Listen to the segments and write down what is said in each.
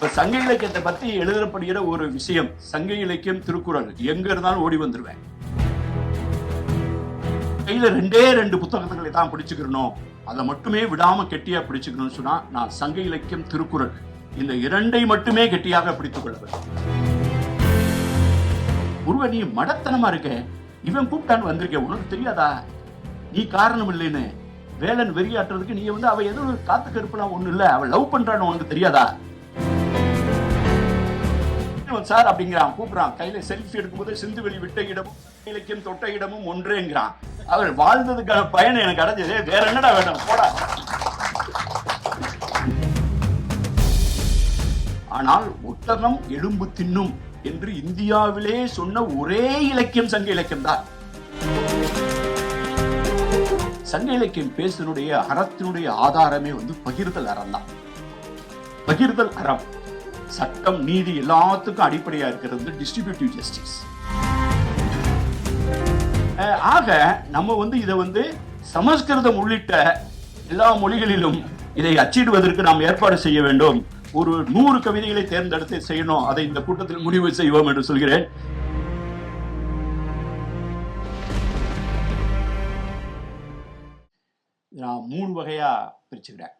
இப்ப சங்க இலக்கியத்தை பத்தி எழுதப்படுகிற ஒரு விஷயம் சங்க இலக்கியம் திருக்குறள். எங்க இருந்தாலும் ஓடி வந்துருவேன். கையில ரெண்டே ரெண்டு புத்தகங்களை தான் பிடிச்சுக்கிறணும். அதை மட்டுமே விடாம கெட்டியா பிடிச்சுக்கணும்னு சொன்னா நான் சங்க இலக்கியம் திருக்குறள். இந்த இரண்டை மட்டுமே கெட்டியாக பிடித்துக் கொள்வேன் ஒருவ நீ மடத்தனமா இருக்க. இவன் கூப்பிட்டான்னு வந்திருக்க. உனக்கு தெரியாதா? நீ காரணம் இல்லைன்னு. வேலன் வெறியாட்டுறதுக்கு நீ வந்து அவ எதுவும் காத்து கருப்புலாம் ஒண்ணு இல்ல அவ லவ் பண்றான்னு உனக்கு தெரியாதா? சார்? அப்படிங்கிறான். கூப்பிடுறான். கையில செல்ஃபி எடுக்கும்போது சிந்து வெளி விட்ட இடமும் இலக்கியம் தொட்ட இடமும் ஒன்றேங்கிறான். அவர் வாழ்ந்ததுக்கான பயன் எனக்கு அடைஞ்சது. வேற என்னடா வேணும்? போடா. ஆனால் ஒட்டகம் எலும்பு தின்னும் என்று இந்தியாவிலே சொன்ன ஒரே இலக்கியம் சங்க இலக்கியம் தான். சங்க இலக்கியம் பேசினுடைய அறத்தினுடைய ஆதாரமே வந்து பகிர்தல் அறம் தான். பகிர்தல் அறம். சட்டம் நீதி எல்லாத்துக்கும் அடிப்படையா இருக்கிறது டிஸ்ட்ரிபியூட்டிவ் ஜஸ்டிஸ் ஆக நம்ம வந்து இதை வந்து சமஸ்கிருதம் உள்ளிட்ட எல்லா மொழிகளிலும் இதை அச்சிடுவதற்கு நாம் ஏற்பாடு செய்ய வேண்டும். ஒரு நூறு கவிதைகளை தேர்ந்தெடுத்து செய்யணும். அதை இந்த கூட்டத்தில் முடிவு செய்வோம் என்று சொல்கிறேன். நான் மூணு வகையா பிரிச்சுக்கிறேன்.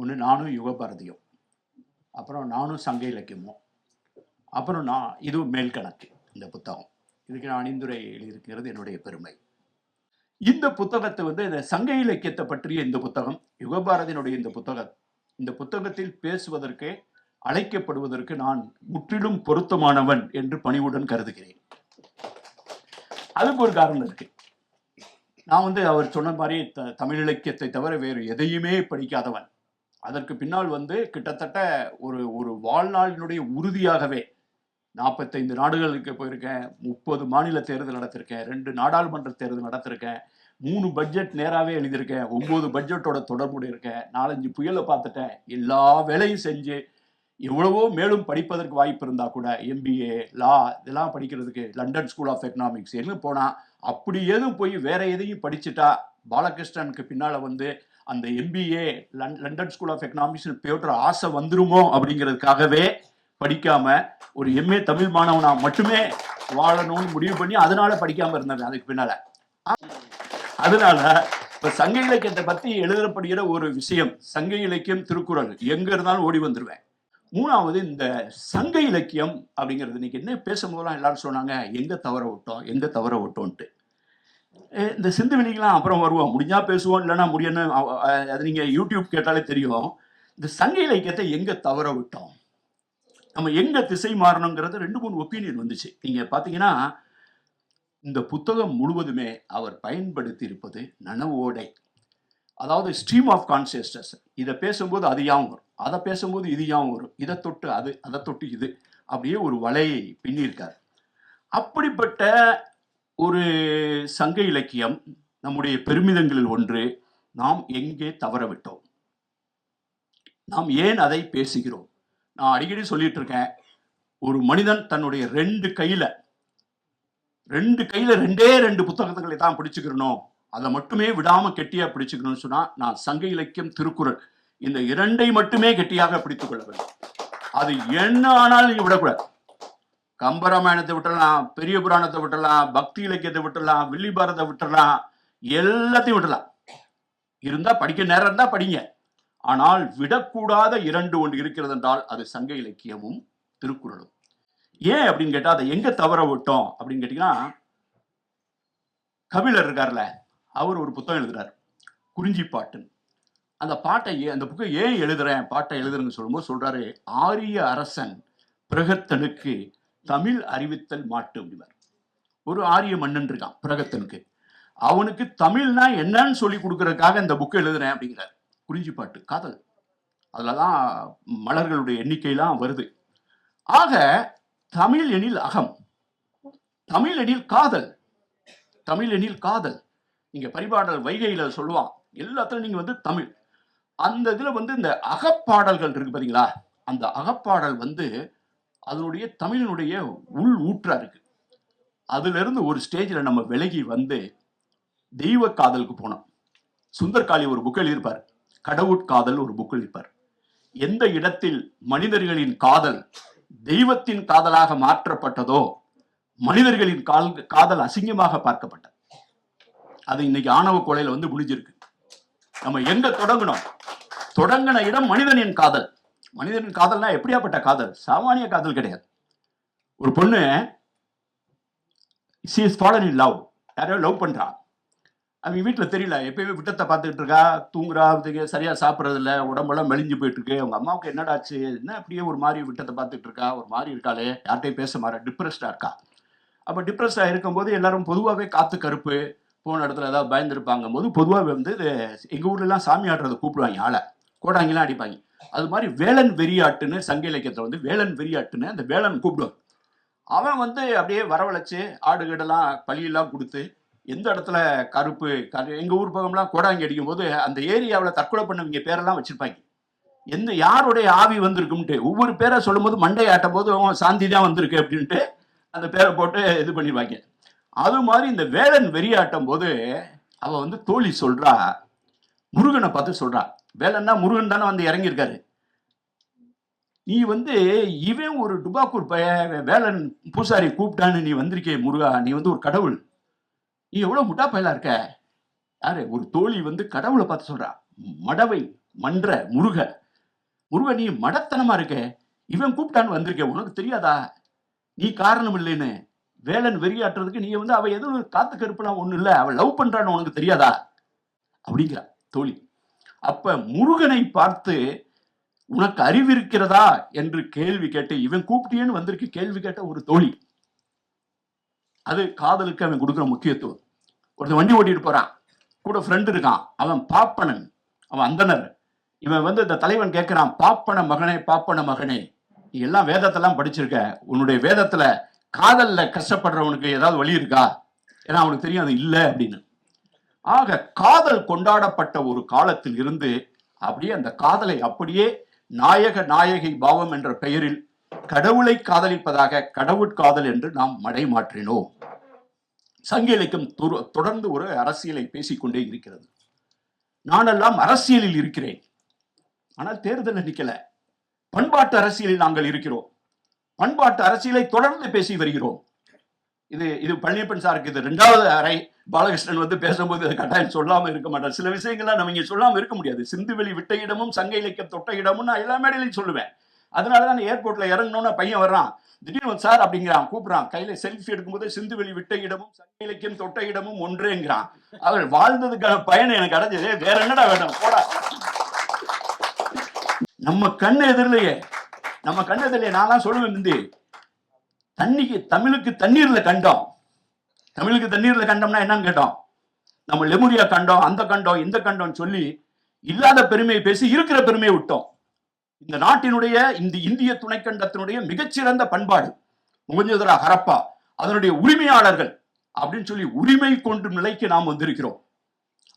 ஒன்று நானும் யுகபாரதியும். அப்புறம் நானும் சங்க இலக்கியமும் அப்புறம் நான் இதுவும் மேல் கணக்கு இந்த புத்தகம். இதுக்கு நான் அணிந்துரை எழுதியிருக்கிறது என்னுடைய பெருமை. இந்த புத்தகத்தை வந்து இந்த சங்க இலக்கியத்தை பற்றிய இந்த புத்தகம் யுகபாரதியினுடைய இந்த புத்தகம் இந்த புத்தகத்தில் பேசுவதற்கு அழைக்கப்படுவதற்கு நான் முற்றிலும் பொருத்தமானவன் என்று பணிவுடன் கருதுகிறேன். அதுக்கு ஒரு காரணம் இருக்கு. நான் வந்து அவர் சொன்ன மாதிரி த- தமிழ் இலக்கியத்தை தவிர வேறு எதையுமே படிக்காதவன். அதற்கு பின்னால் வந்து கிட்டத்தட்ட ஒரு ஒரு வாழ்நாளினுடைய உறுதியாகவே நாற்பத்தைந்து நாடுகளுக்கு போயிருக்கேன் முப்பது மாநில தேர்தல் நடத்திருக்கேன் ரெண்டு நாடாளுமன்ற தேர்தல் நடத்திருக்கேன் மூணு பட்ஜெட் நேராகவே எழுதியிருக்கேன் ஒன்பது பட்ஜெட்டோட தொடர்புடைய இருக்கேன் நாலஞ்சு புயலை பார்த்துட்டேன் எல்லா வேலையும் செஞ்சு எவ்வளவோ மேலும் படிப்பதற்கு வாய்ப்பு இருந்தா கூட எம்பிஏ லா இதெல்லாம் படிக்கிறதுக்கு லண்டன் ஸ்கூல் ஆஃப் எக்கனாமிக்ஸ் எல்லாம் போனால் அப்படி ஏதும் போய் வேற எதையும் படிச்சுட்டா பாலகிருஷ்ணனுக்கு பின்னால் வந்து அந்த MBA London School of Economics பேட்ற ஆசை வந்துருமோ அப்படிங்கிறதுக்காகவே படிக்காம ஒரு எம்ஏ தமிழ் மாணவனா மட்டுமே வாழணும்னு முடிவு பண்ணி அதனால படிக்காம இருந்தேன் அதுக்கு பின்னால. அதனால இப்ப சங்க இலக்கியத்தை பத்தி எழுதப்படுகிற ஒரு விஷயம் சங்க இலக்கியம் திருக்குறள். எங்க இருந்தாலும் ஓடி வந்துருவேன். மூணாவது இந்த சங்க இலக்கியம் அப்படிங்கிறது இன்னைக்கு என்ன பேசும்போதெல்லாம் எல்லாரும் சொன்னாங்க எங்க தவற விட்டோம் எங்க தவற விட்டோன்ட்டு இந்த சிந்து அப்புறம் வருவோம். முடிஞ்சா பேசுவோம் இல்லைன்னா முடியும்னு அது நீங்க யூடியூப் கேட்டாலே தெரியும். இந்த சங்க இலக்கியத்தை எங்க தவற விட்டோம்? நம்ம எங்க திசை மாறணுங்கிறது ரெண்டு மூணு ஒப்பீனியன் வந்துச்சு. நீங்க பாத்தீங்கன்னா இந்த புத்தகம் முழுவதுமே அவர் பயன்படுத்தி இருப்பது நனவோடை. அதாவது ஸ்ட்ரீம் ஆஃப் கான்சியஸ்னஸ் இதை பேசும்போது அது யாவும் வரும். அதை பேசும்போது இது யாவும் வரும். இதை தொட்டு அது அதை தொட்டு இது. அப்படியே ஒரு வலையை பின்னியிருக்கார். அப்படிப்பட்ட ஒரு சங்க இலக்கியம் நம்முடைய பெருமிதங்களில் ஒன்று நாம் எங்கே தவறவிட்டோம்? நாம் ஏன் அதை பேசுகிறோம்? நான் அடிக்கடி சொல்லிட்டு இருக்கேன் ஒரு மனிதன் தன்னுடைய ரெண்டு கையில ரெண்டு கையில ரெண்டே ரெண்டு புத்தகங்களை தான் பிடிச்சுக்கிறணும். அதை மட்டுமே விடாம கெட்டியா பிடிச்சுக்கணும்னு சொன்னா நான் சங்க இலக்கியம் திருக்குறள் இந்த இரண்டை மட்டுமே கெட்டியாக பிடித்துக் கொள்ள வேண்டும். அது என்ன ஆனாலும் நீங்க விடக்கூடாது. கம்பராமாயணத்தை விட்டுடலாம் பெரிய புராணத்தை விட்டுடலாம் பக்தி இலக்கியத்தை விட்டுடலாம் வில்லிபாரத்தை விட்டுடலாம் விட்டுறலாம் எல்லாத்தையும் விட்டுறலாம். இருந்தா படிக்க நேரம் இருந்தா படிங்க. ஆனால் விடக்கூடாத இரண்டு ஒன்று இருக்கிறது என்றால் அது சங்க இலக்கியமும் திருக்குறளும். ஏன் அப்படின்னு கேட்டா அதை எங்க தவற விட்டோம் அப்படின்னு கேட்டீங்கன்னா கபிலர் இருக்கார்ல அவர் ஒரு புத்தகம் எழுதுறார். குறிஞ்சி பாட்டுன்னு. அந்த பாட்டை ஏன் அந்த புக்கை ஏன் எழுதுறேன் பாட்டை எழுதுறேன்னு சொல்லும்போது சொல்றாரு ஆரிய அரசன் பிரகத்தனுக்கு தமிழ் அறிவித்தல் மாட்டு அப்படிவார் ஒரு ஆரிய மன்னன் இருக்கான் பிரகத்தனுக்கு. அவனுக்கு தமிழ்னா என்னன்னு சொல்லி கொடுக்கறதுக்காக இந்த புக்கை எழுதுறேன் அப்படிங்கிறார். குறிஞ்சி பாட்டு காதல். தான் மலர்களுடைய எண்ணிக்கையெல்லாம் வருது. ஆக தமிழ் எனில் அகம் தமிழ் எனில் காதல் தமிழ் எனில் காதல். நீங்கள் பரிபாடல் வைகையில் சொல்லுவான் எல்லாத்துலையும் நீங்கள் வந்து தமிழ். அந்த இதில் வந்து இந்த அகப்பாடல்கள் இருக்கு பார்த்தீங்களா அந்த அகப்பாடல் வந்து அதனுடைய தமிழினுடைய உள் ஊற்றா இருக்கு. அதுலேருந்து ஒரு ஸ்டேஜில் நம்ம விலகி வந்து தெய்வ காதலுக்கு போனோம். சுந்தர்காளி ஒரு புக் எழுதியிருப்பார். கடவுட்காதல் ஒரு புக் எழுதியிருப்பார். எந்த இடத்தில் மனிதர்களின் காதல் தெய்வத்தின் காதலாக மாற்றப்பட்டதோ மனிதர்களின் கால் காதல் அசிங்கமாக பார்க்கப்பட்டது. அது இன்னைக்கு ஆணவ கொலையில வந்து முடிஞ்சிருக்கு. நம்ம எங்க தொடங்கணும்? தொடங்கின இடம் மனிதனின் காதல். மனிதனின் காதல்னா எப்படியாப்பட்ட காதல்? சாமானிய காதல் கிடையாது. ஒரு பொண்ணு she is fallen in love யாரையோ லவ் பண்ணுறான் அவங்க வீட்டில் தெரியல. எப்பயுமே விட்டத்தை பார்த்துக்கிட்டு இருக்கா. தூங்குறா. அதுக்கு சரியாக சாப்பிட்றதில்ல. உடம்பெல்லாம் மெலிஞ்சு போயிட்டுருக்கு. அவங்க அம்மாவுக்கு என்னடாச்சு? என்ன அப்படியே ஒரு மாதிரி விட்டத்தை பார்த்துட்டு இருக்கா? ஒரு மாதிரி இருக்காளே. யார்கிட்டயும் பேச மாற. டிப்ரெஸ்டாக இருக்கா? அப்போ டிப்ரெஸ்டாக இருக்கும்போது எல்லாரும் பொதுவாகவே காத்து கருப்பு. போன இடத்துல ஏதாவது பயந்துருப்பாங்க. போது பொதுவாக வந்து எங்கள் ஊர்லலாம் சாமி ஆடுறதை கூப்பிடுவாங்க ஆளை. கோடாங்கெல்லாம் அடிப்பாங்க. அது மாதிரி வேலன் வெறியாட்டுன்னு சங்க இலக்கியத்தில் வந்து வேலன் வெறியாட்டுன்னு அந்த வேலன் கூப்பிடுவான் அவன் வந்து அப்படியே வரவழைச்சு ஆடுகடெல்லாம் பழியெல்லாம் கொடுத்து எந்த இடத்துல கருப்பு கரு எங்கள் ஊர் பக்கம்லாம் கோடாங்கி அடிக்கும் போது அந்த ஏரியாவில் தற்கொலை பண்ணவங்க பேரெல்லாம் வச்சுருப்பாங்க. எந்த யாருடைய ஆவி வந்திருக்கும்ட்டு? ஒவ்வொரு பேரை சொல்லும்போது மண்டை ஆட்டும் போது அவன் சாந்தி தான் வந்திருக்கு அப்படின்ட்டு அந்த பேரை போட்டு இது பண்ணிடுவாங்க. அது மாதிரி இந்த வேலன் வெறியாட்டும் போது அவ வந்து தோழி சொல்றா முருகனை பார்த்து சொல்றா வேலன்னா முருகன் தானே வந்து இறங்கியிருக்காரு. நீ வந்து இவன் ஒரு டுபாக்கூர் பய வேலன் பூசாரி கூப்பிட்டான்னு நீ வந்திருக்கே முருகா நீ வந்து ஒரு கடவுள். நீ எவ்வளோ முட்டா பயலா இருக்க? யாரு? ஒரு தோழி வந்து கடவுளை பார்த்து சொல்றா மடவை மன்ற முருக முருக நீ மடத்தனமா இருக்க. இவன் கூப்பிட்டான்னு வந்திருக்க உனக்கு தெரியாதா? நீ காரணம் இல்லைன்னு. வேலன் வெறியாட்டுறதுக்கு நீ வந்து அவள் எதுவும் காத்து கருப்புலாம் ஒன்றும் இல்லை. அவள் லவ் பண்ணுறான்னு உனக்கு தெரியாதா? அப்படிங்கிறா தோழி. அப்ப முருகனை பார்த்து உனக்கு அறிவு இருக்கிறதா? என்று கேள்வி கேட்டு இவன் கூப்பிட்டியேன்னு வந்திருக்கு. கேள்வி கேட்ட ஒரு தோழி. அது காதலுக்கு அவன் கொடுக்குற முக்கியத்துவம். ஒருத்தன் வண்டி ஓட்டிட்டு போறான். கூட ஃப்ரெண்டு இருக்கான். அவன் பாப்பனன். அவன் அந்தனர் இவன் வந்து இந்த தலைவன் கேட்கிறான் பாப்பன மகனே பாப்பன மகனே. நீ எல்லாம் வேதத்தெல்லாம் படிச்சிருக்க. உன்னுடைய வேதத்துல காதல்ல கஷ்டப்படுறவனுக்கு ஏதாவது வழி இருக்கா? ஏன்னா அவனுக்கு தெரியும் அது இல்லை அப்படின்னு. ஆக காதல் கொண்டாடப்பட்ட ஒரு காலத்தில் இருந்து அப்படியே அந்த காதலை அப்படியே நாயக நாயகி பாவம் என்ற பெயரில் கடவுளை காதலிப்பதாக கடவுட்காதல் என்று நாம் மடை மாற்றினோம் சங்க இலக்கியம் தொரு- தொடர்ந்து ஒரு அரசியலை பேசிக்கொண்டே இருக்கிறது. நானெல்லாம் அரசியலில் இருக்கிறேன். ஆனால் தேர்தல் நிற்கல பண்பாட்டு அரசியலில் நாங்கள் இருக்கிறோம். பண்பாட்டு அரசியலை தொடர்ந்து பேசி வருகிறோம். இது இது பழனியப்பன் சாருக்கு இது ரெண்டாவது அறை. பாலகிருஷ்ணன் வந்து பேசும்போது அதை கட்டாயம் சொல்லாமல் இருக்க மாட்டார். சில விஷயங்கள்லாம் நம்ம இங்க சொல்லாம இருக்க முடியாது. சிந்துவெளி விட்ட இடமும் சங்க இலக்கியம் தொட்ட இடமும் நான் எல்லா மேடையிலையும் சொல்லுவேன். அதனால தான் ஏர்போர்ட்ல இறங்கணும்னு பையன் வர்றான். திடீர்னு வந்து சார் அப்படிங்கிறான் கூப்பிட்றான். கையில செல்ஃபி எடுக்கும்போது சிந்துவெளி விட்ட இடமும் சங்க இலக்கியம் தொட்ட இடமும் ஒன்றேங்கிறான். அவர் வாழ்ந்ததுக்கான பயன் எனக்கு அடைஞ்சது வேற என்னடா வேணும்? போடா. நம்ம கண்ணு எதிரிலேயே நம்ம கண்ணு எதிரிலே நான் தான் சொல்லுவேன் முந்தி தண்ணிக்கு தமிழுக்கு தண்ணீர்ல கண்டோம். தமிழுக்கு தண்ணீர்ல கண்டோம்னா என்னன்னு கேட்டோம். நம்ம லெமுரியா கண்டோம் அந்த கண்டோம் இந்த கண்டோம் சொல்லி இல்லாத பெருமையை பேசி இருக்கிற பெருமையை விட்டோம். இந்த நாட்டினுடைய இந்த இந்திய துணைக்கண்டத்தினுடைய மிகச்சிறந்த பண்பாடு முகஞ்சதுரா ஹரப்பா அதனுடைய உரிமையாளர்கள் அப்படின்னு சொல்லி உரிமை கொண்டு நிலைக்கு நாம் வந்திருக்கிறோம்.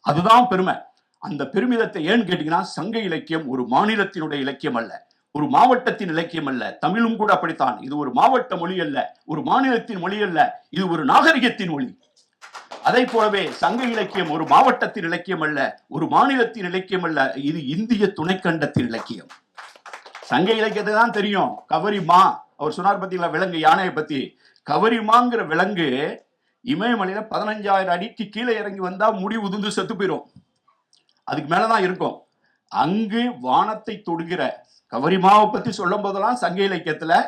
அதுதான் பெருமை. அந்த பெருமிதத்தை ஏன்னு கேட்டீங்கன்னா சங்க இலக்கியம் ஒரு மாநிலத்தினுடைய இலக்கியம் அல்ல. ஒரு மாவட்டத்தின் இலக்கியம் அல்ல. தமிழும் கூட அப்படித்தான். இது ஒரு மாவட்ட மொழி அல்ல. ஒரு மாநிலத்தின் மொழி அல்ல. இது ஒரு நாகரிகத்தின் மொழி. அதை போலவே சங்க இலக்கியம் ஒரு மாவட்டத்தின் இலக்கியம் அல்ல. ஒரு மாநிலத்தின் இலக்கியம் அல்ல. இது இந்திய துணைக்கண்டத்தின் இலக்கியம். சங்க இலக்கியத்தை தான் தெரியும். கவரிமா அவர் சொன்னார் பத்திங்களா விலங்கு யானையை பத்தி. கவரிமாங்கிற விலங்கு இமயமலையில பதினஞ்சாயிரம் அடிக்கு கீழே இறங்கி வந்தா முடி உதிர்ந்து செத்து போயிடும் அதுக்கு மேலதான் இருக்கும். அங்கு வானத்தை தொடுகிற கவரிமாவை பத்தி சொல்லும் போதெல்லாம் சங்க இலக்கியத்துல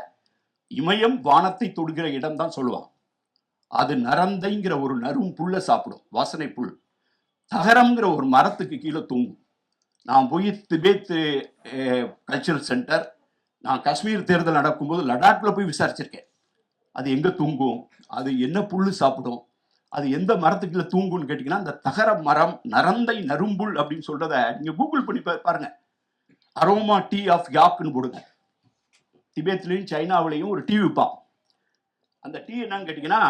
இமயம் வானத்தை தொடுகிற இடம் தான் சொல்லுவான் அது நரந்தைங்கிற ஒரு நரும் புல்லை சாப்பிடும் வாசனை புல். தகரம்ங்கிற ஒரு மரத்துக்கு கீழே தூங்கும். நான் போய் திபேத் கல்ச்சரல் சென்டர் நான் காஷ்மீர் தேர்தல் நடக்கும்போது லடாக்ல போய் விசாரிச்சிருக்கேன். அது எங்க தூங்கும்? அது என்ன புல் சாப்பிடும்? அது எந்த மரத்துக்குள்ள தூங்கும்னு கேட்டிங்கன்னா அந்த தகர மரம் நரந்தை நரும்புல் அப்படின்னு சொல்றத நீங்க கூகுள் பண்ணி பா- பாருங்க. அரோமா டீ ஆஃப் யாக்குன்னு போடுங்க. திபேத்லயும் சைனாவிலையும் ஒரு டீ விற்பான் அந்த டீ என்னன்னு கேட்டிங்கன்னா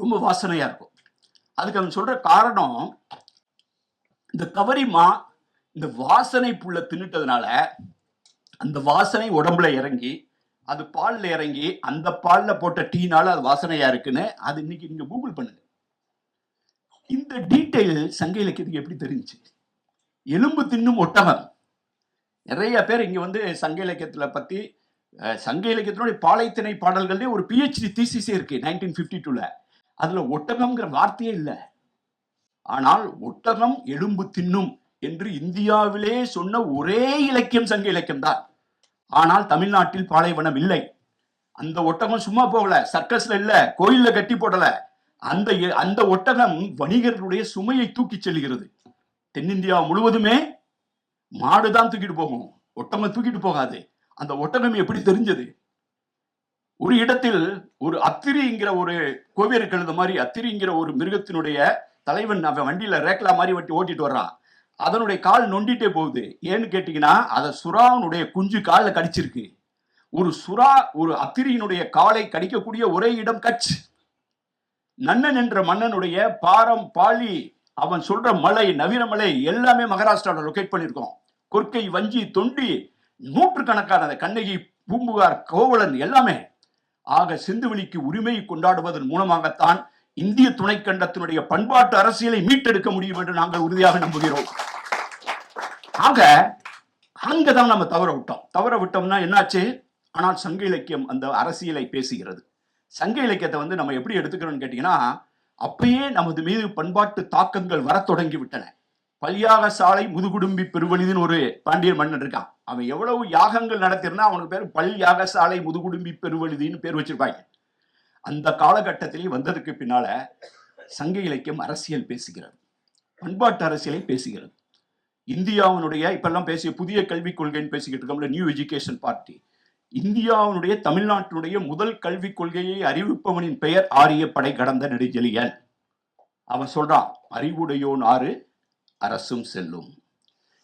ரொம்ப வாசனையாக இருக்கும். அதுக்கு அவன் சொல்கிற காரணம் இந்த கவரிமா இந்த வாசனை புல்ல தின்னுட்டதுனால அந்த வாசனை உடம்புல இறங்கி அது பாலில் இறங்கி அந்த பாலில் போட்ட டீனால அது வாசனையாக இருக்குன்னு அது இன்னைக்கு நீங்கள் கூகுள் பண்ணுங்க. இந்த டீட்டெயில் சங்க இலக்கியத்துக்கு எப்படி தெரிஞ்சு எலும்பு தின்னும் ஒட்டகம். நிறைய பேர் இங்கே வந்து சங்க இலக்கியத்தில் பற்றி சங்க இலக்கியத்தினுடைய பாலைத்திணை பாடல்கள்லேயே ஒரு பிஹெச்டி தீசிஸே இருக்கு நைன்டீன் ஃபிஃப்டி டூவில் அதில் ஒட்டகம்ங்கிற வார்த்தையே இல்லை. ஆனால் ஒட்டகம் எலும்பு தின்னும் என்று இந்தியாவிலே சொன்ன ஒரே இலக்கியம் சங்க இலக்கியம் தான் ஆனால் தமிழ்நாட்டில் பாலைவனம் இல்லை. அந்த ஒட்டகம் சும்மா போகல சர்க்கஸ்ல இல்ல கோயில்ல கட்டி போடல. அந்த எ- அந்த ஒட்டகம் வணிகர்களுடைய சுமையை தூக்கி செல்கிறது தென்னிந்தியா முழுவதுமே மாடு தான் தூக்கிட்டு போகும். ஒட்டகம் தூக்கிட்டு போகாது. அந்த ஒட்டகம் எப்படி தெரிஞ்சது? ஒரு இடத்தில் ஒரு அத்திரிங்கிற ஒரு கோவியர் கழுத மாதிரி அத்திரிங்கிற ஒரு மிருகத்தினுடைய தலைவன் அவன் வண்டியில ரேக்லா மாதிரி வட்டி ஓட்டிட்டு வர்றான். அதனுடைய கால் நொண்டிட்டே போகுது. ஏன்னு கேட்டீங்கன்னா அதை சுறாவினுடைய குஞ்சு காலில் கடிச்சிருக்கு. ஒரு சுறா ஒரு அத்திரியினுடைய காலை கடிக்கக்கூடிய ஒரே இடம் கட்ச். நன்னன் என்ற மன்னனுடைய பாரம் பாலி அவன் சொல்ற மலை நவீன மலை எல்லாமே மகாராஷ்டிராவில் லொகேட் பண்ணியிருக்கோம். கொற்கை வஞ்சி தொண்டி நூற்றுக்கணக்கான கண்ணகி பூம்புகார் கோவலன் எல்லாமே. ஆக சிந்துவெளிக்கு உரிமையை கொண்டாடுவதன் மூலமாகத்தான் இந்திய துணைக்கண்டத்தினுடைய பண்பாட்டு அரசியலை மீட்டெடுக்க முடியும் என்று நாங்கள் உறுதியாக நம்புகிறோம். ஆக அங்கதான் நம்ம தவற விட்டோம். தவற விட்டோம்னா என்னாச்சு? ஆனால் சங்க இலக்கியம் அந்த அரசியலை பேசுகிறது. சங்க இலக்கியத்தை வந்து நம்ம எப்படி எடுத்துக்கிறோம்னு கேட்டீங்கன்னா அப்பயே நமது மீது பண்பாட்டு தாக்கங்கள் வரத் தொடங்கி விட்டன பல்யாக சாலை முதுகுடும்பி பெருவழிதுன்னு ஒரு பாண்டியர் மன்னன் இருக்கான். அவன் எவ்வளவு யாகங்கள் நடத்திருந்தா அவனுக்கு பேர் பல் யாக சாலை முதுகுடும்பி பெருவழிதின்னு பேர் வச்சிருப்பாங்க. அந்த காலகட்டத்திலே வந்ததுக்கு பின்னால சங்க இலக்கியம் அரசியல் பேசுகிறது. பண்பாட்டு அரசியலை பேசுகிறது. இந்தியாவினுடைய இப்பெல்லாம் பேசிய புதிய கல்விக் கொள்கைன்னு பேசிக்கிட்டு இருக்கோம்ல நியூ எஜுகேஷன் பார்ட்டி இந்தியாவினுடைய தமிழ்நாட்டினுடைய முதல் கல்விக் கொள்கையை அறிவிப்பவனின் பெயர் ஆரிய படை கடந்த நெடுஞ்செலியன் அவன் சொல்றான் அறிவுடையோன் ஆறு அரசும் செல்லும்.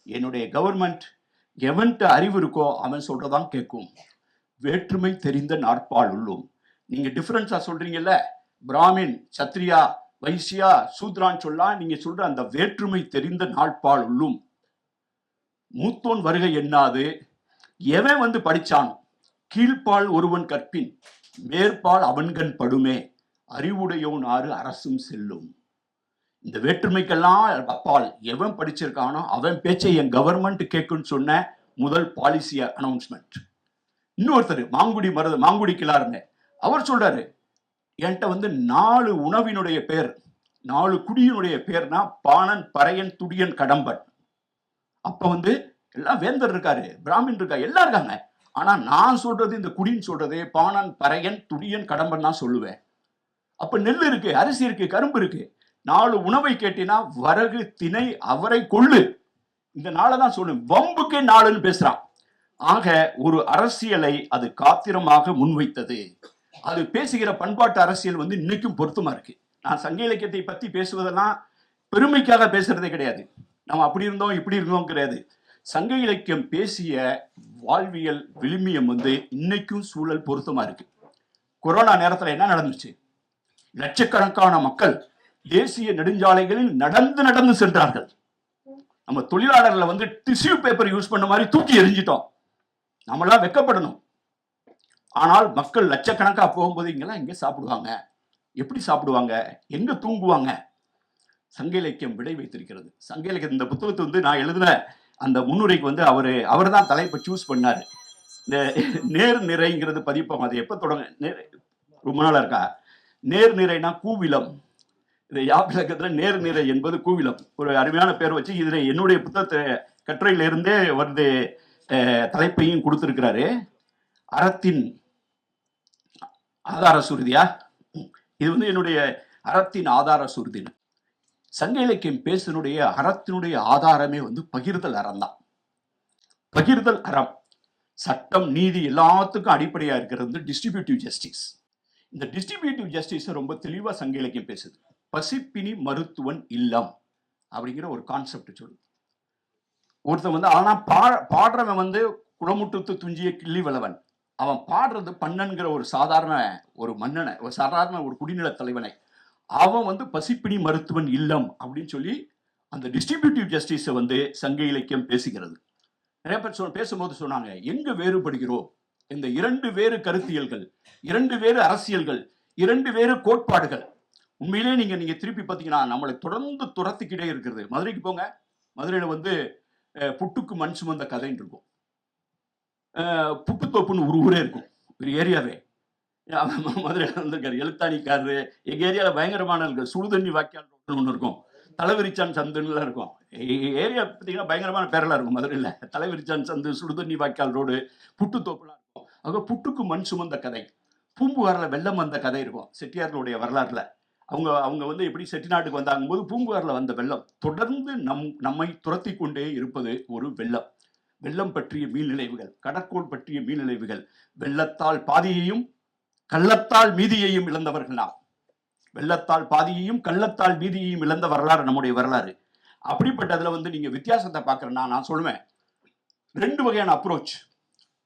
என்னுடைய கவர்மெண்ட் எவன்ட்டு அறிவு இருக்கோ அவன் சொல்றதான் கேட்கும். வேற்றுமை தெரிந்த நாட்பால் உள்ளும். நீங்க டிஃபரன்ஸா சொல்றீங்கல்ல? பிராமின் சத்ரியா வைசியா சூத்ரான் சொல்லா நீங்க சொல்ற அந்த வேற்றுமை தெரிந்த நாட்பால் உள்ளும். மூத்தோன் வருகை எண்ணாது எவன் வந்து படிச்சான்? கீழ்ப்பால் ஒருவன் கற்பின் மேற்பால் அவன்கண் படுமே அறிவுடையோன் ஆறு அரசும் செல்லும். இந்த வேற்றுமைக்கெல்லாம் அப்பால் எவன் படிச்சிருக்கானோ அவன் பேச்சை என் கவர்மெண்ட் கேட்குன்னு சொன்ன முதல் பாலிசி அனௌன்ஸ்மெண்ட் இன்னொருத்தர் மாங்குடி மருது மாங்குடி கிளாருன்னு அவர் சொல்றாரு என்கிட்ட வந்து நாலு உணவினுடைய பேர் நாலு குடியினுடைய பேர்னா பாணன் பறையன் துடியன் கடம்பன். அப்ப வந்து எல்லாம் வேந்தர் இருக்காரு பிராமின் இருக்கா எல்லாம் இருக்காங்க ஆனா நான் சொல்றது இந்த குடின்னு சொல்றது பாணன் பறையன் துடியன் கடம்பன் நான் சொல்லுவேன். அப்ப நெல் இருக்கு அரிசி இருக்கு கரும்பு இருக்கு. நாலு உணவை கேட்டினா வரகு திணை அவரை கொள்ளு. இந்த நாளை தான் சொல்லு வம்புக்கே நாளுன்னு பேசுறான். ஆக ஒரு அரசியலை அது காத்திரமாக முன்வைத்தது. அது பேசுகிற பண்பாட்டு அரசியல் வந்து இன்னைக்கும் பொருத்தமா இருக்கு. நான் சங்க இலக்கியத்தை பத்தி பேசுவதெல்லாம் பெருமைக்காக பேசுறதே கிடையாது. நம்ம அப்படி இருந்தோம் இப்படி இருந்தோம் கிடையாது. சங்க இலக்கியம் பேசிய வாழ்வியல் விழுமியம் வந்து இன்னைக்கும் சூழல் பொருத்தமா இருக்கு. கொரோனா நேரத்துல என்ன நடந்துச்சு? லட்சக்கணக்கான மக்கள் தேசிய நெடுஞ்சாலைகளில் நடந்து நடந்து சென்றார்கள். நம்ம தொழிலாளர்களை வந்து டிஷ்யூ பேப்பர் யூஸ் பண்ண மாதிரி தூக்கி எரிஞ்சிட்டோம் நம்மளாம் வெக்கப்படணும். ஆனால் மக்கள் லட்சக்கணக்காக போகும்போது இங்கெல்லாம் எங்கே சாப்பிடுவாங்க? எப்படி சாப்பிடுவாங்க? எங்க தூங்குவாங்க? சங்க இலக்கியம் விடை வைத்திருக்கிறது. சங்க இலக்கியம் இந்த புத்தகத்தை வந்து நான் எழுதின அந்த முன்னுரைக்கு வந்து அவர் அவர் தான் தலைப்பை சூஸ் பண்ணார். இந்த நேர் நிறைங்கிறது பதிப்பம். அது எப்போ தொடங்க நேர் ரொம்ப நாளாக இருக்கா? நேர் நிறைனா கூவிலம். இந்த யாப்பிலக்கத்தில் நேர் நிறை என்பது கூவிலம். ஒரு அருமையான பேர் வச்சு இதில் என்னுடைய புத்தகத்தை கட்டுரையிலிருந்தே வந்து தலைப்பையும் கொடுத்துருக்கிறாரு. அறத்தின் ஆதார சுருதியா? இது வந்து என்னுடைய அறத்தின் ஆதார சுருதின்னு சங்க இலக்கியம் பேசினுடைய அறத்தினுடைய ஆதாரமே வந்து பகிர்தல் அறம் தான். பகிர்தல் அறம். சட்டம் நீதி எல்லாத்துக்கும் அடிப்படையாக இருக்கிறது வந்து டிஸ்ட்ரிபியூட்டிவ் ஜஸ்டிஸ் இந்த டிஸ்ட்ரிபியூட்டிவ் ஜஸ்டிஸ் ரொம்ப தெளிவாக சங்க இலக்கியம் பேசுது. பசிப்பினி மருத்துவன் இல்லம் அப்படிங்கிற ஒரு கான்செப்ட் சொல்லுது. ஒருத்தன் வந்து ஆனால் பா பாடுறவன் வந்து குளமுற்றத்து துஞ்சிய கிள்ளி வளவன். அவன் பாடுறது பண்ணன்கிற ஒரு சாதாரண ஒரு மன்னனை ஒரு சாதாரண ஒரு குடிநில தலைவனை. அவன் வந்து பசிப்பினி மருத்துவன் இல்லம் அப்படின்னு சொல்லி அந்த டிஸ்ட்ரிபியூட்டிவ் ஜஸ்டிஸை வந்து சங்க இலக்கியம் பேசுகிறது. நிறைய பேர் சொன்ன பேசும்போது சொன்னாங்க எங்க வேறுபடுகிறோம் இந்த இரண்டு வேறு கருத்தியல்கள் இரண்டு வேறு அரசியல்கள் இரண்டு வேறு கோட்பாடுகள். உண்மையிலே நீங்கள் நீங்கள் திருப்பி பார்த்தீங்கன்னா நம்மளை தொடர்ந்து துரத்திக்கிட்டே இருக்கிறது. மதுரைக்கு போங்க. மதுரையில் வந்து புட்டுக்கு மண் சுமந்த கதைன்னு இருக்கும். புட்டுத்தோப்புன்னு ஒரு ஊரே இருக்கும். ஒரு ஏரியாவே. மதுரையில் வந்திருக்காரு. எழுத்தாணிக்காரு எங்கள் ஏரியாவில் பயங்கரமான இருக்கு சுடுதண்ணி வாய்க்கால் ஒன்று இருக்கும். தலைவிரிச்சான் சந்துன்னுலாம் இருக்கும். ஏரியா பார்த்தீங்கன்னா பயங்கரமான பேரெல்லாம் இருக்கும் மதுரையில். தலைவிரிச்சான் சந்து சுடுதண்ணி வாய்க்கால் ரோடு புட்டுத்தோப்புலாம் இருக்கும். அங்கே புட்டுக்கு மண் சுமந்த கதை. பூம்புகாரில் வெள்ளம் வந்த கதை இருக்கும். செட்டியார்களுடைய வரலாறுல. அவங்க அவங்க வந்து எப்படி செட்டிநாட்டுக்கு வந்தாங்க போது பூம்புகாரில் வந்த வெள்ளம். தொடர்ந்து நம் நம்மை துரத்தி கொண்டே இருப்பது ஒரு வெள்ளம். வெள்ளம் பற்றிய மீள்நிலைவுகள் கடற்கோள் பற்றிய மீள்நிலைவுகள் வெள்ளத்தால் பாதியையும் கள்ளத்தால் மீதியையும் இழந்தவர்கள் நாம் வெள்ளத்தால் பாதியையும் கள்ளத்தால் மீதியையும் இழந்த வரலாறு நம்முடைய வரலாறு. அப்படிப்பட்டதுல வந்து நீங்க வித்தியாசத்தை பார்க்குறேன்னா நான் சொல்லுவேன். ரெண்டு வகையான approach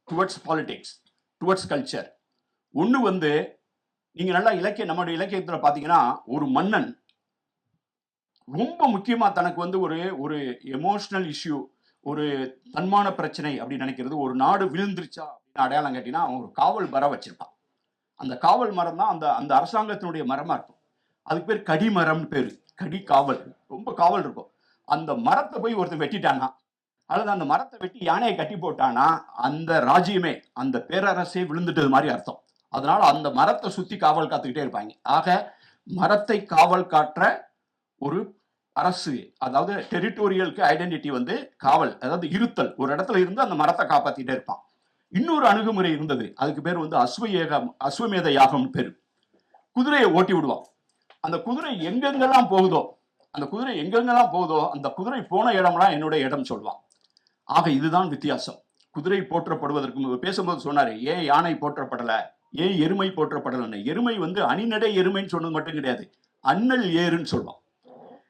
towards politics towards culture ஒன்று வந்து நீங்க நல்லா இலக்கிய நம்முடைய இலக்கியத்தில் பார்த்தீங்கன்னா ஒரு மன்னன் ரொம்ப முக்கியமாக தனக்கு வந்து ஒரு ஒரு எமோஷனல் இஷ்யூ ஒரு தன்மான பிரச்சனை அப்படின்னு நினைக்கிறது. ஒரு நாடு விழுந்துருச்சா அப்படின்னு அடையாளம் கேட்டீங்கன்னா அவன் ஒரு காவல் வர வச்சிருப்பான். அந்த காவல் மரம் தான் அந்த அந்த அரசாங்கத்தினுடைய மரமா இருக்கும். அதுக்கு பேர் கடி மரம்னு பேர். கடி காவல். ரொம்ப காவல் இருக்கும். அந்த மரத்தை போய் ஒருத்தன் வெட்டிட்டானா? அல்லது அந்த மரத்தை வெட்டி யானையை கட்டி போட்டானா? அந்த ராஜ்யமே அந்த பேரரசே விழுந்துட்டது மாதிரி அர்த்தம். அதனால அந்த மரத்தை சுத்தி காவல் காத்துக்கிட்டே இருப்பாங்க. ஆக மரத்தை காவல் காற்ற ஒரு அரசு அதாவது டெரிட்டோரியலுக்கு ஐடென்டிட்டி வந்து காவல் அதாவது இருத்தல். ஒரு இடத்துல இருந்து அந்த மரத்தை காப்பாத்திட்டே இருப்பான். இன்னொரு அணுகுமுறை இருந்தது. அதுக்கு பேர் வந்து அஸ்வயேகம் அஸ்வமேத யாகம்னு பேர். குதிரையை ஓட்டி விடுவான். அந்த குதிரை எங்கெங்கெல்லாம் போகுதோ அந்த குதிரை எங்கெங்கெல்லாம் போகுதோ அந்த குதிரை போன இடம்லாம் என்னுடைய இடம் சொல்லுவான். ஆக இதுதான் வித்தியாசம். குதிரை போற்றப்படுவதற்கு பேசும்போது சொன்னார் ஏன் யானை போற்றப்படலை ஏன் எருமை போற்றப்படலைன்னு. எருமை வந்து அணிநடை எருமைன்னு சொன்னது மட்டும் கிடையாது அண்ணல் ஏறுன்னு சொல்லுவான்.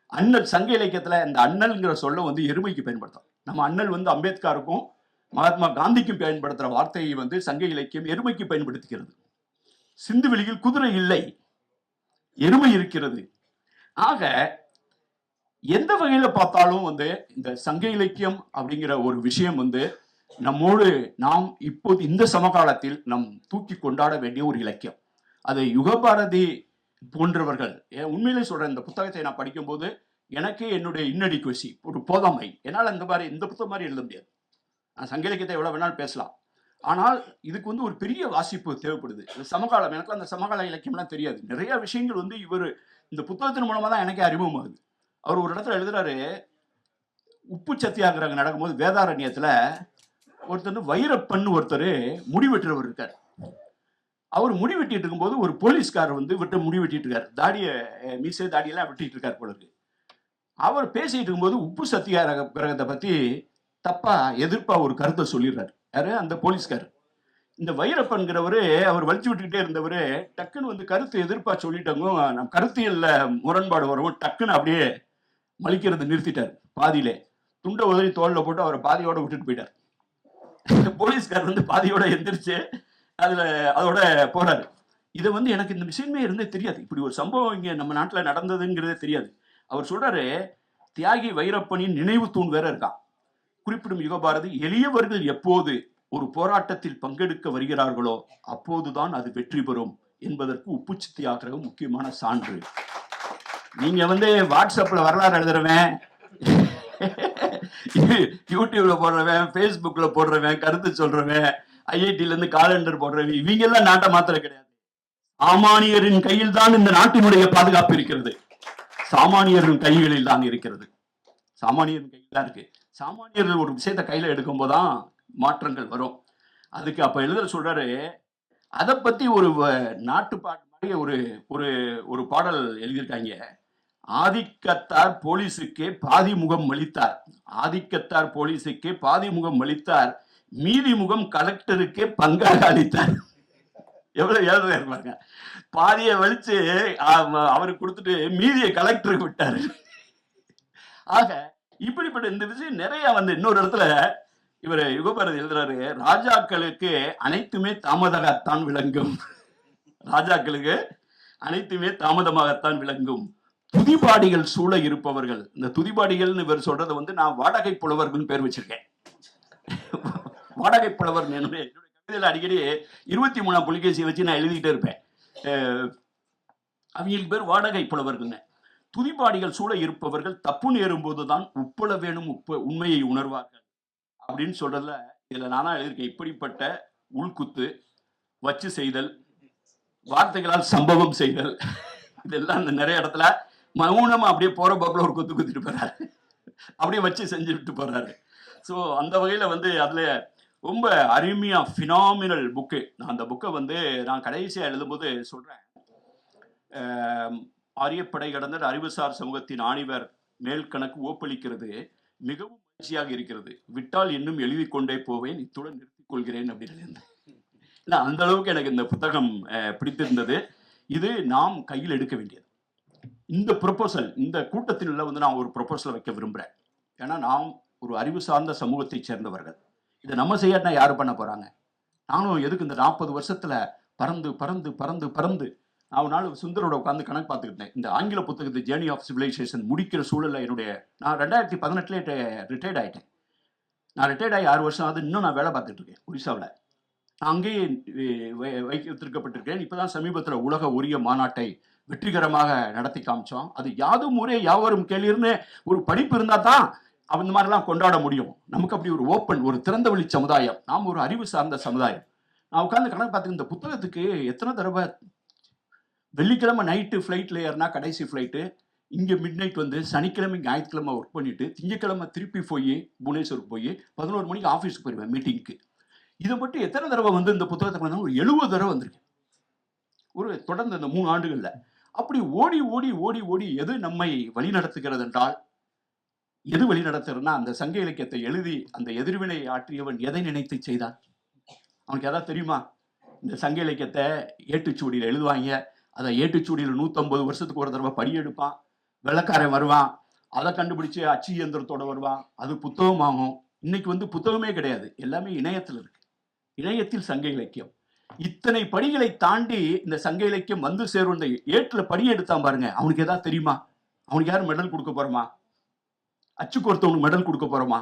அண்ணல் சங்க இலக்கியத்தில் இந்த அண்ணல்ங்கிற சொல்ல வந்து எருமைக்கு பயன்படுத்தும் நம்ம அண்ணல் வந்து அம்பேத்கருக்கும் மகாத்மா காந்திக்கும் பயன்படுத்துகிற வார்த்தையை வந்து சங்க இலக்கியம் எருமைக்கு பயன்படுத்துகிறது. சிந்து வெளியில் குதிரை இல்லை. எருமை இருக்கிறது. ஆக எந்த வகையில பார்த்தாலும் வந்து இந்த சங்க இலக்கியம் அப்படிங்கிற ஒரு விஷயம் வந்து நம்மோடு நாம் இப்போது இந்த சமகாலத்தில் நம் தூக்கி கொண்டாட வேண்டிய ஒரு இலக்கியம். அது யுகபாரதி போன்றவர்கள் ஏன் உண்மையிலே சொல்றேன் இந்த புத்தகத்தை நான் படிக்கும்போது எனக்கே என்னுடைய இன்னடிக்குவசி ஒரு போதாமை. என்னால் இந்த மாதிரி இந்த புத்தகம் மாதிரி எழுத முடியாது. நான் எவ்வளோ வேணாலும் பேசலாம். ஆனால் இதுக்கு வந்து ஒரு பெரிய வாசிப்பு தேவைப்படுது. இந்த சமகாலம் எனக்கு அந்த சமகால இலக்கியம்லாம் தெரியாது. நிறைய விஷயங்கள் வந்து இவர் இந்த புத்தகத்தின் மூலமாக தான் எனக்கே அறிமுகமாகுது அவர் ஒரு இடத்துல எழுதுறாரு உப்பு சத்தியாகிரகம் நடக்கும்போது வேதாரண்யத்தில் ஒருத்தர் வைரப்பன் ஒருத்தர் முடி வெட்டுறவர் இருக்கார். அவர் முடி வெட்டிட்டு இருக்கும்போது ஒரு போலீஸ்காரர் வந்து விட்டு முடி வெட்டிட்டு இருக்காரு. தாடிய அஹ், மீசை தாடியெல்லாம் வெட்டிட்டு இருக்கார் போல இருக்கு. அவர் பேசிட்டு இருக்கும்போது உப்பு சத்தியாகிரக கிரகத்தை பற்றி தப்பா எதிர்ப்பா ஒரு கருத்தை சொல்லிடுறாரு. யாரு? அந்த போலீஸ்கார் இந்த வைரப்பன்கிறவரு அவர் வலிச்சு விட்டுக்கிட்டே இருந்தவர் டக்குன்னு வந்து கருத்து எதிர்ப்பா சொல்லிட்டவங்க நம் கருத்தியல்ல முரண்பாடு வரவும் டக்குன்னு அப்படியே மலிக்கிறது நிறுத்திட்டார் பாதியிலே. துண்டை உதறி தோல்ல போட்டு அவரை பாதியோட விட்டுட்டு போயிட்டார். போலீஸ்காரர் வந்து பாதியோட எந்திரிச்சு அதுல அதோட போறாரு. இதை வந்து எனக்கு இந்த விஷயமே இருந்தே தெரியாது. இப்படி ஒரு சம்பவம் இங்கே நம்ம நாட்டில் நடந்ததுங்கிறதே தெரியாது. அவர் சொல்றாரு தியாகி வைரப்பனின் நினைவு தூண் வேற இருக்கான் குறிப்பிடும் யுகபாரதி எளியவர்கள் எப்போது ஒரு போராட்டத்தில் பங்கெடுக்க வருகிறார்களோ அப்போதுதான் அது வெற்றி பெறும் என்பதற்கு உப்பு சத்தியாகிரகம் முக்கியமான சான்று. நீங்க வந்து வாட்ஸ்அப்ல வரலாறு எழுதுறவன் யூடியூப்ல போடுறவன் ஃபேஸ்புக்ல போடுறவன் கருத்து சொல்றவன் ஐஐடில இருந்து காலண்டர் போடுறவன் இவங்க எல்லாம் நாட்டை மாத்திர கிடையாது. சாமானியரின் கையில் தான் இந்த நாட்டினுடைய பாதுகாப்பு இருக்கிறது. சாமானியரின் கைகளில் தான் இருக்கிறது. சாமானியரின் கையில் தான் இருக்கு. சாமானியர்கள் ஒரு விஷயத்தை கையில் எடுக்கும்போது தான் மாற்றங்கள் வரும். அதுக்கு அப்போ எழுதுற சொல்றாரு அதை பற்றி ஒரு வ- நாட்டுப்பாட்டு மாதிரி ஒரு ஒரு ஒரு பாடல் எழுதியிருக்காங்க. ஆதிக்கத்தார் போலீஸுக்கே பாதி முகம் மலித்தார். ஆதிக்கத்தார் போலீஸுக்கே பாதி முகம் மலித்தார். மீதி முகம் கலெக்டருக்கே பங்காக அளித்தார். எவ்வளவு எழுதுறாரு பாருங்க. பாதியை வலிச்சு அவருக்கு கொடுத்துட்டு மீதியை கலெக்டருக்கு விட்டாரு. ஆக இப்படிப்பட்ட இந்த விஷயம் நிறைய வந்து இன்னொரு இடத்துல இவர் யுகபாரதி எழுதுறாரு ராஜாக்களுக்கு அனைத்துமே தாமதமாகத்தான் விளங்கும். ராஜாக்களுக்கு அனைத்துமே தாமதமாகத்தான் விளங்கும். துதிபாடிகள் சூழ இருப்பவர்கள். இந்த துதிபாடிகள்னு இவர் சொல்றதை வந்து நான் வாடகை புலவர்கள்னு பேர் வச்சிருக்கேன். வாடகை புலவர் என்னுடைய என்னுடைய அடிக்கடி இருபத்தி மூணாம் புலிகேசியை வச்சு நான் எழுதிக்கிட்டே இருப்பேன். அவங்களுக்கு பேர் வாடகை புலவர்கள்னு. துதிப்பாடிகள் சூழ இருப்பவர்கள் தப்பு நேரும் போதுதான் உப்புள வேணும் உப்பு உண்மையை உணர்வார்கள். அப்படின்னு சொல்றதுல இதுல நானா எழுதியிருக்கேன். இப்படிப்பட்ட உள்குத்து வச்சு செய்தல் வார்த்தைகளால் சம்பவம் செய்தல் இதெல்லாம் இந்த நிறைய இடத்துல மௌனமா அப்படியே போற பாப்புல ஒரு குத்து குத்திட்டு போறாரு. அப்படியே வச்சு செஞ்சு விட்டு போறாரு. ஸோ அந்த வகையில வந்து அதுல ரொம்ப அருமையா ஃபினாமினல் புக்கு நான் அந்த புக்கை வந்து நான் கடைசியா எழுதும்போது சொல்றேன். ஆரியப்படை கடந்த அறிவுசார் சமூகத்தின் ஆணிவர் மேல் கணக்கு ஓப்பளிக்கிறது மிகவும் மகிழ்ச்சியாக இருக்கிறது. விட்டால் இன்னும் எழுதி கொண்டே போவேன். இத்துடன் நிறுத்திக் கொள்கிறேன் அப்படின்னு இருந்தேன் ஏன்னா அந்த அளவுக்கு எனக்கு இந்த புத்தகம் பிடித்திருந்தது. இது நாம் கையில் எடுக்க வேண்டியது. இந்த ப்ரொப்போசல் இந்த கூட்டத்தில் வந்து நான் ஒரு ப்ரொப்போசல் வைக்க விரும்புகிறேன் ஏன்னா நாம் ஒரு அறிவு சார்ந்த சமூகத்தைச் சேர்ந்தவர்கள். இதை நம்ம செய்யாட்டினா யார் பண்ண போகிறாங்க நானும் எதுக்கு இந்த நாற்பது வருஷத்தில் பறந்து பறந்து பறந்து பறந்து நான் நாள் சுந்தரோட உட்காந்து கணக்கு பார்த்துக்கிட்டேன் இந்த ஆங்கில புத்தகத்தை ஜேர்னி ஆஃப் சிவிலைசேஷன் முடிக்கிற சூழலில் என்னுடைய நான் ரெண்டாயிரத்தி பதினெட்டுலேயே ரிட்டையர்ட் ஆகிட்டேன் நான் ரிட்டையர்ட் ஆகி ஆறு வருஷம் ஆகுது இன்னும் நான் வேலை பார்த்துட்டு இருக்கேன் ஒரிசாவில். நான் அங்கேயே வைத்திருக்கப்பட்டிருக்கேன் வை- வைத்திருக்கப்பட்டிருக்கேன் சமீபத்தில் உலக உரிய மாநாட்டை வெற்றிகரமாக நடத்தி காமிச்சோம். அது யாதும் ஊரே யாவரும் கேள்வின்னு ஒரு படிப்பு இருந்தால் தான் அந்த மாதிரிலாம் கொண்டாட முடியும். நமக்கு அப்படி ஒரு ஓப்பன் ஒரு திறந்த வழி சமுதாயம். நாம் ஒரு அறிவு சார்ந்த சமுதாயம். நான் உட்காந்து கணக்கு பார்த்துக்க இந்த புத்தகத்துக்கு எத்தனை தடவை வெள்ளிக்கிழமை நைட்டு ஃப்ளைட்டில் ஏறினா கடைசி ஃப்ளைட்டு இங்கே மிட் நைட் வந்து சனிக்கிழமை ஞாயிற்றுக்கிழமை ஒர்க் பண்ணிட்டு திங்கக்கிழமை திருப்பி போய் புவனேஸ்வருக்கு போய் பதினோரு மணிக்கு ஆஃபீஸ்க்கு போயிடுவேன் மீட்டிங்க்கு இதை மட்டும் எத்தனை தடவை வந்து இந்த புத்தகத்துக்கு வந்து ஒரு எழுபது தடவை வந்திருக்கு. ஒரு தொடர்ந்து இந்த மூணு ஆண்டுகளில். அப்படி ஓடி ஓடி ஓடி ஓடி எது நம்மை வழி நடத்துகிறது என்றால் எது வழி நடத்துறதுன்னா அந்த சங்க இலக்கியத்தை எழுதி அந்த எதிர்வினை ஆற்றியவன் எதை நினைத்து செய்தான் அவனுக்கு எதாவது தெரியுமா? இந்த சங்க இலக்கியத்தை ஏட்டுச்சுவடியில் எழுதுவாங்க. அதை ஏட்டுச்சூடியில் நூற்றம்பது வருஷத்துக்கு ஒரு தடவை படி எடுப்பான் வெள்ளக்காரன் வருவான் அதை கண்டுபிடிச்சு அச்சு இயந்திரத்தோட வருவான். அது புத்தகமாகும் இன்னைக்கு வந்து புத்தகமே கிடையாது. எல்லாமே இணையத்தில் இருக்கு. இணையத்தில் சங்க இலக்கியம். இத்தனை படிகளை தாண்டி இந்த சங்க இலக்கியம் வந்து சேரும். இந்த ஏட்டில் படி எடுத்தான் பாருங்க. அவனுக்கு ஏதாவது தெரியுமா? அவனுக்கு யாரும் மெடல் கொடுக்க போறோமா? அச்சு கொடுத்தவனுக்கு மெடல் கொடுக்க போறோமா?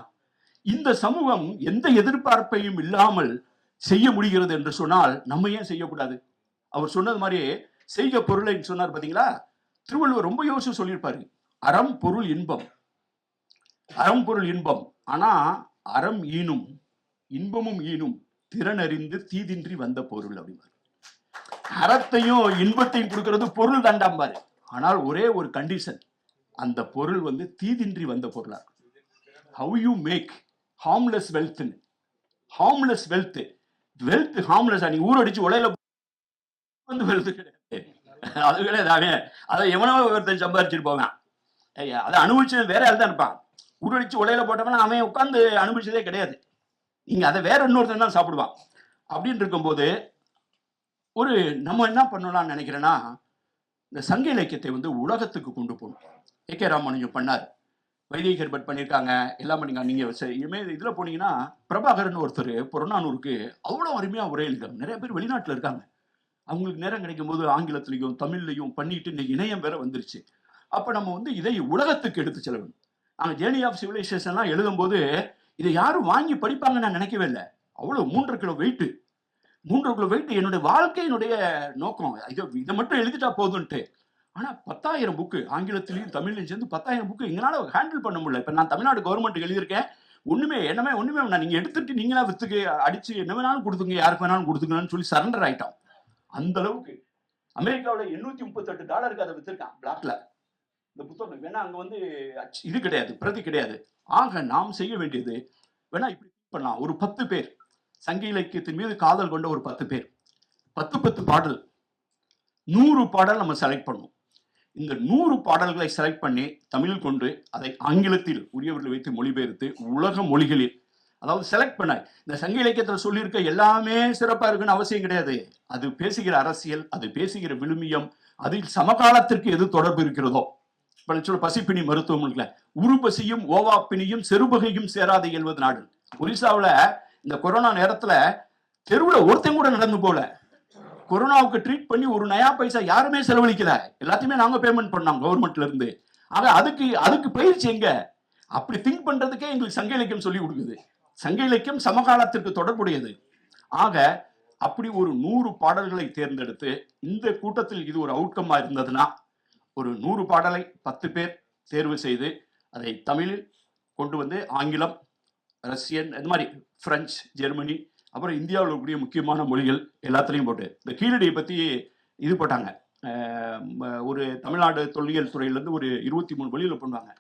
இந்த சமூகம் எந்த எதிர்பார்ப்பையும் இல்லாமல் செய்ய முடிகிறது என்று சொன்னால் நம்ம ஏன் செய்யக்கூடாது? அவர் சொன்னது மாதிரியே செய்க பொருளை சொன்னார் பாத்தீங்களா? திருவள்ளுவர் ரொம்ப யோசிச்சு சொல்லியிருப்பாரு. அறம் பொருள் இன்பம். அறம் பொருள் இன்பம். ஆனா அறம் ஈனும் இன்பமும் ஈனும் திறனறிந்து தீதின்றி வந்த பொருள் அப்படிம்பாரு. அறத்தையும் இன்பத்தையும் கொடுக்கறது பொருள் தாண்டாம்பாரு ஆனால் ஒரே ஒரு கண்டிஷன் அந்த பொருள் வந்து தீதின்றி வந்த பொருளா? How you make harmless wealth harmless wealth wealth harmless நீ ஊரடிச்சு உலையில வந்து வெல்த் கிடையாது. அது தானே அதை எவனோ ஒருத்தன் சம்பாரிச்சுட்டு ஐயா அதை அனுபவிச்சது வேற ஆள் தான் இருப்பான். ஊரடிச்சு உலையில போட்டவன அவன் உட்காந்து அனுபவிச்சதே கிடையாது. நீங்கள் அதை வேற இன்னொருத்தன் தான் சாப்பிடுவான். அப்படின்னு இருக்கும்போது ஒரு நம்ம என்ன பண்ணலாம்னு நினைக்கிறேன்னா இந்த சங்க இலக்கியத்தை வந்து உலகத்துக்கு கொண்டு போகணும். A K. ராமானுஜம் பண்ணார். வைதிக ஹெர்பட் பண்ணியிருக்காங்க எல்லாம் பண்ணிங்க நீங்கள் ச- இதில் போனீங்கன்னா பிரபாகரன் ஒருத்தர் புறநானூருக்கு அவ்வளோ அருமையாக உரை எழுதுறாங்க நிறைய பேர் வெளிநாட்டில் இருக்காங்க. அவங்களுக்கு நேரம் கிடைக்கும் போது ஆங்கிலத்திலையும் தமிழ்லையும் பண்ணிட்டு இன்னைக்கு இணையம் வேற வந்துருச்சு. அப்ப நம்ம வந்து இதை உலகத்துக்கு எடுத்து செல்லணும். நாங்கள் ஜேர்னி ஆஃப் சிவிலைசேஷன்லாம் எழுதும்போது இதை யாரும் வாங்கி படிப்பாங்கன்னு நான் நினைக்கவே இல்லை. அவ்வளோ மூன்று கிலோ வெயிட்டு மூன்று கிலோ வெயிட்டு என்னுடைய வாழ்க்கையினுடைய நோக்கம். இதை இதை மட்டும் எழுதிட்டா போதும்ன்ட்டு. ஆனால் பத்தாயிரம் புக்கு ஆங்கிலத்திலையும் தமிழ்லையும் சேர்ந்து பத்தாயிரம் புக்கு எங்களால ஹேண்டில் பண்ண முடியல. இப்போ நான் தமிழ்நாடு கவர்மெண்ட் எழுதியிருக்கேன். ஒன்றுமே என்னமே ஒன்றுமே வேணாம். நீங்கள் எடுத்துட்டு நீங்களாக வித்துக்கு அடிச்சு என்ன வேணாலும் கொடுத்துங்க யாருக்கு வேணாலும் கொடுத்துங்கன்னு சொல்லி சரண்டர் ஆகிட்டோம் அந்த அளவுக்கு. அமெரிக்காவில் எண்ணூத்தி முப்பத்தெட்டு டாலருக்கு அதை வித்திருக்கான் பிளாக்ல. இந்த புத்தகம் வேணா அங்க வந்து இது கிடையாது பிரதி கிடையாது. ஆக நாம் செய்ய வேண்டியது வேணா இப்படி பண்ணலாம். ஒரு பத்து பேர் சங்க இலக்கியத்தின் மீது காதல் கொண்ட ஒரு பத்து பேர். பத்து பத்து பாடல். நூறு பாடல் நம்ம செலக்ட் பண்ணும் இந்த நூறு பாடல்களை செலக்ட் பண்ணி தமிழில் கொண்டு அதை ஆங்கிலத்தில் உரியவர்கள் வைத்து மொழிபெயர்த்து உலக மொழிகளில் அதாவது செலக்ட் பண்ண இந்த சங்க இலக்கியத்தில் சொல்லியிருக்க எல்லாமே சிறப்பா இருக்குன்னு அவசியம் கிடையாது. அது பேசுகிற அரசியல் அது பேசுகிற விழுமியம் அதில் சமகாலத்திற்கு எது தொடர்பு இருக்கிறதோ. இப்ப சொல்ல பசிப்பினி மருத்துவம் உருபசியும் ஓவாப்பினியும் செருபகையும் சேராது இயல்வது நாடு. ஒரிசாவில் இந்த கொரோனா நேரத்தில் தெருவில் ஒருத்தன் கூட நடந்து போல கொரோனாவுக்கு ட்ரீட் பண்ணி ஒரு நயா பைசா யாருமே செலவழிக்கல. எல்லாத்தையுமே நாங்கள் பேமெண்ட் பண்ணோம் கவர்மெண்ட்ல இருந்து. ஆக அதுக்கு அதுக்கு பயிற்சி எங்க? அப்படி திங்க் பண்றதுக்கே எங்களுக்கு சங்க இலக்கியம் சொல்லி கொடுக்குது. சங்க இலக்கியம் சமகாலத்திற்கு தொடர்புடையது. ஆக அப்படி ஒரு நூறு பாடல்களை தேர்ந்தெடுத்து இந்த கூட்டத்தில் இது ஒரு அவுட்கம்மா இருந்ததுன்னா ஒரு நூறு பாடலை பத்து பேர் தேர்வு செய்து அதை தமிழில் கொண்டு வந்து ஆங்கிலம் ரஷ்யன் இந்த மாதிரி பிரெஞ்சு ஜெர்மனி அப்புறம் இந்தியாவில் இருக்கக்கூடிய முக்கியமான மொழிகள் எல்லாத்துலேயும் போட்டு இந்த கீழடியை பற்றி இது போட்டாங்க. ஒரு தமிழ்நாடு தொல்லியல் துறையிலேருந்து ஒரு இருபத்தி மூணு மொழியில் பண்ணுவாங்க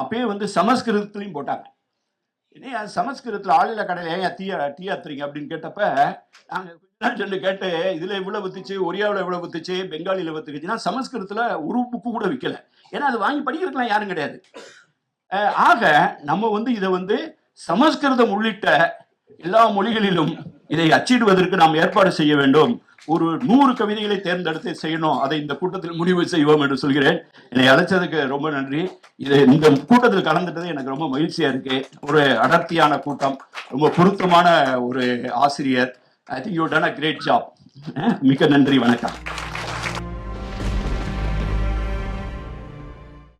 அப்பயே வந்து சமஸ்கிருதத்துலையும் போட்டாங்க. ஏன் சமஸ்கிருதத்தில் ஆளில கடையில் ஏன் டீ டீ ஆத்துறீங்க அப்படின்னு கேட்டப்ப நாங்கள் கொஞ்ச கேட்டு இதில் இவ்வளோ வித்துச்சு ஒரியாவில் இவ்வளோ வித்துச்சு பெங்காலியில் வித்துக்குச்சுன்னா சமஸ்கிருதத்தில் ஒரு புக்கு கூட விற்கல ஏன்னா அது வாங்கி படிக்கிறதுலாம் யாரும் கிடையாது. ஆக நம்ம வந்து இதை வந்து சமஸ்கிருதம் உள்ளிட்ட எல்லா மொழிகளிலும் இதை அச்சிடுவதற்கு நாம் ஏற்பாடு செய்ய வேண்டும். ஒரு நூறு கவிதைகளை தேர்ந்தெடுத்து செய்யணும். அதை இந்த கூட்டத்தில் முடிவு செய்வோம் என்று சொல்கிறேன். என்னை அழைச்சதுக்கு ரொம்ப நன்றி. இது இந்த கூட்டத்தில் கலந்துட்டது எனக்கு ரொம்ப மகிழ்ச்சியா இருக்கு. ஒரு அடர்த்தியான கூட்டம் ரொம்ப பொருத்தமான ஒரு ஆசிரியர். I think you done a great job மிக்க நன்றி வணக்கம்.